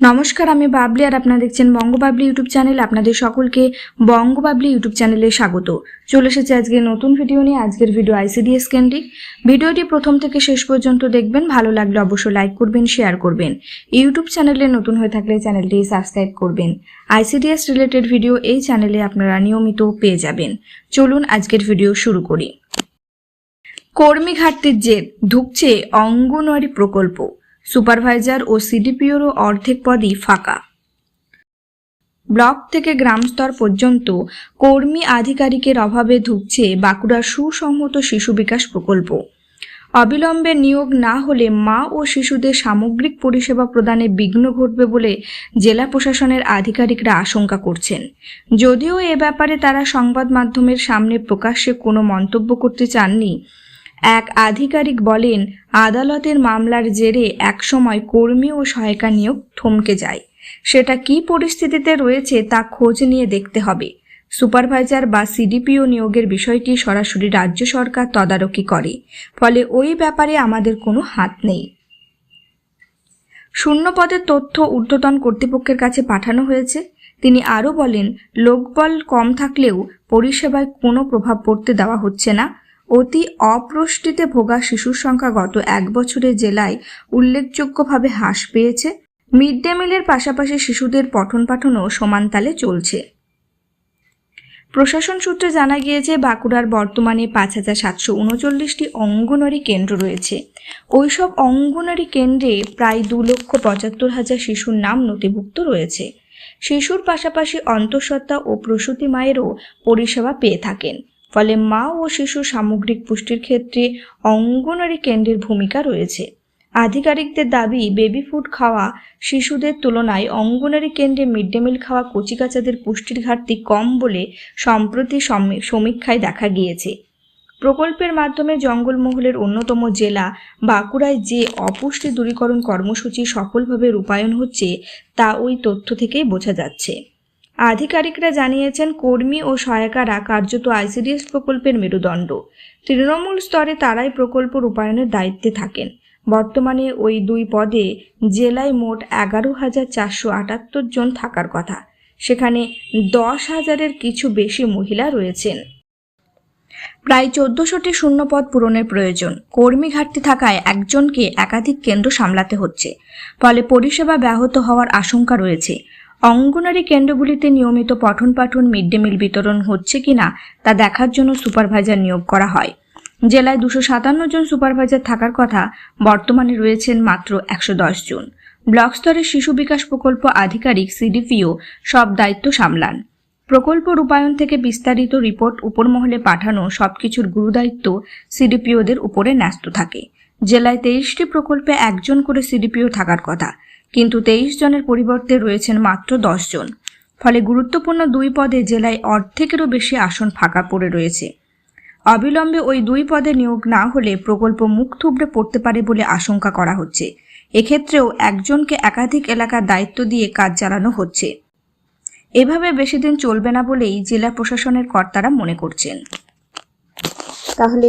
নমস্কার, আমি বাবলি আর আপনারা দেখছেন বঙ্গবাবলি ইউটিউব চ্যানেল। আপনাদের সকলকে বঙ্গবাবলি ইউটিউব চ্যানেলে স্বাগত। চলে এসেছে আজকে নতুন ভিডিও নিয়ে, আজকের ভিডিও আইসিডিএস কেন্দ্রিক। ভিডিওটি প্রথম থেকে শেষ পর্যন্ত দেখবেন, ভালো লাগলে অবশ্যই লাইক করবেন শেয়ার করবেন। ইউটিউব চ্যানেলে নতুন হয়ে থাকলে চ্যানেলটি সাবস্ক্রাইব করবেন। আইসিডিএস রিলেটেড ভিডিও এই চ্যানেলে আপনারা নিয়মিত পেয়ে যাবেন। চলুন আজকের ভিডিও শুরু করি। কর্মী ঘাটতির জের, ধুকছে অঙ্গনওয়াড়ি প্রকল্প। সুপারভাইজার ও সিডিপিওরও অর্ধেক পদই ফাঁকা। ব্লক থেকে গ্রাম স্তর পর্যন্ত কর্মী আধিকারিকের অভাবে ধুকছে বাঁকুড়ার সুসংহত শিশু বিকাশ প্রকল্প। অবিলম্বে নিয়োগ না হলে মা ও শিশুদের সামগ্রিক পরিষেবা প্রদানে বিঘ্ন ঘটবে বলে জেলা প্রশাসনের আধিকারিকরা আশঙ্কা করছেন। যদিও এ ব্যাপারে তারা সংবাদ মাধ্যমের সামনে প্রকাশ্যে কোনো মন্তব্য করতে চাননি এক আধিকারিক বলেন, আদালতের মামলার জেরে একসময় কর্মী ও সহায়িকা নিয়োগ থমকে যায়। সেটা কী পরিস্থিতিতে রয়েছে তা খোঁজ নিয়ে দেখতে হবে। সুপারভাইজার বা সিডিপিও নিয়োগের বিষয়টি সরাসরি রাজ্য সরকার তদারকি করে। ফলে ওই ব্যাপারে আমাদের কোনো হাত নেই। শূন্য পদের তথ্য ঊর্ধ্বতন কর্তৃপক্ষের কাছে পাঠানো হয়েছে। তিনি আরও বলেন, লোকবল কম থাকলেও পরিষেবায় কোনো প্রভাব পড়তে দেওয়া হচ্ছে না। অতি অপ্রষ্টিতে ভোগা শিশুর সংখ্যা গত এক বছরে জেলায় উল্লেখযোগ্যভাবে হ্রাস পেয়েছে। মিড ডে মিলের পাশাপাশি শিশুদের পঠন পাঠনও সমান তালে চলছে। প্রশাসন সূত্রে জানা গিয়েছে, বাঁকুড়ার বর্তমানে পাঁচ হাজার সাতশো উনচল্লিশটি অঙ্গনওয়াড়ি কেন্দ্র রয়েছে। ওইসব অঙ্গনওয়াড়ি কেন্দ্রে প্রায় দু লক্ষ পঁচাত্তর হাজার শিশুর নাম নথিভুক্ত রয়েছে। শিশুর পাশাপাশি অন্তঃসত্ত্বা ও প্রসূতি মায়েরও পরিষেবা পেয়ে থাকেন। ফলে মা ও শিশু সামগ্রিক পুষ্টির ক্ষেত্রে অঙ্গনওয়াড়ি কেন্দ্রের ভূমিকা রয়েছে। আধিকারিকদের দাবি বেবি ফুড খাওয়া শিশুদের তুলনায় অঙ্গনওয়াড়ি কেন্দ্রে মিড ডে মিল খাওয়া কচিকাচাদের পুষ্টির ঘাটতি কম বলে সম্প্রতি সমী- সমীক্ষায় দেখা গিয়েছে। প্রকল্পের মাধ্যমে জঙ্গলমহলের অন্যতম জেলা বাঁকুড়ায় যে অপুষ্টি দূরীকরণ কর্মসূচি সফলভাবে রূপায়ণ হচ্ছে, তা ওই তথ্য থেকেই বোঝা যাচ্ছে। আধিকারিকরা জানিয়েছেন, কর্মী ও সহায়িকারা কার্যত আইসিডিএস প্রকল্পের মেরুদণ্ড। তৃণমূল স্তরে তারাই প্রকল্প রূপায়ণের দায়িত্বে থাকেন। বর্তমানে ওই দুই পদে জেলায় মোট এগারো হাজার চারশো আটাত্তর জন থাকার কথা। সেখানে দশ হাজারের কিছু বেশি মহিলা রয়েছেন। প্রায় চোদ্দশোটি শূন্যপদ পূরণের প্রয়োজন। কর্মী ঘাটতি থাকায় একজনকে একাধিক কেন্দ্র সামলাতে হচ্ছে। ফলে পরিষেবা ব্যাহত হওয়ার আশঙ্কা রয়েছে। অঙ্গনারী কেন্দ্রগুলিতে নিয়মিত পঠন পাঠন মিড ডে মিল বিতরণ হচ্ছে কিনা তা দেখার জন্য সুপারভাইজার নিয়োগ করা হয়। জেলায় দুশো সাতান্ন জন সুপারভাইজার থাকার কথা বর্তমানে রয়েছেন মাত্র একশো দশ জন। ব্লক স্তরে শিশু বিকাশ প্রকল্প আধিকারিক সিডিপিও সব দায়িত্ব সামলান। প্রকল্প রূপায়ণ থেকে বিস্তারিত রিপোর্ট উপরমহলে পাঠানো সবকিছুর গুরুদায়িত্ব সিডিপিওদের উপরে ন্যস্ত থাকে। জেলায় তেইশটি প্রকল্পে একজন করে সিডিপিও থাকার কথা, কিন্তু তেইশ জনের পরিবর্তে রয়েছেন মাত্র দশ জন। ফলে গুরুত্বপূর্ণ দুই পদে জেলায় অর্ধেকেরও বেশি আসন ফাঁকা পড়ে রয়েছে। অবিলম্বে ওই দুই পদে নিয়োগ না হলে প্রকল্প মুখ থুবড়ে পড়তে পারে বলে আশঙ্কা করা হচ্ছে। এক্ষেত্রেও একজনকে একাধিক এলাকার দায়িত্ব দিয়ে কাজ চালানো হচ্ছে। এভাবে বেশি দিন চলবে না বলেই জেলা প্রশাসনের কর্তারা মনে করছেন। তাহলে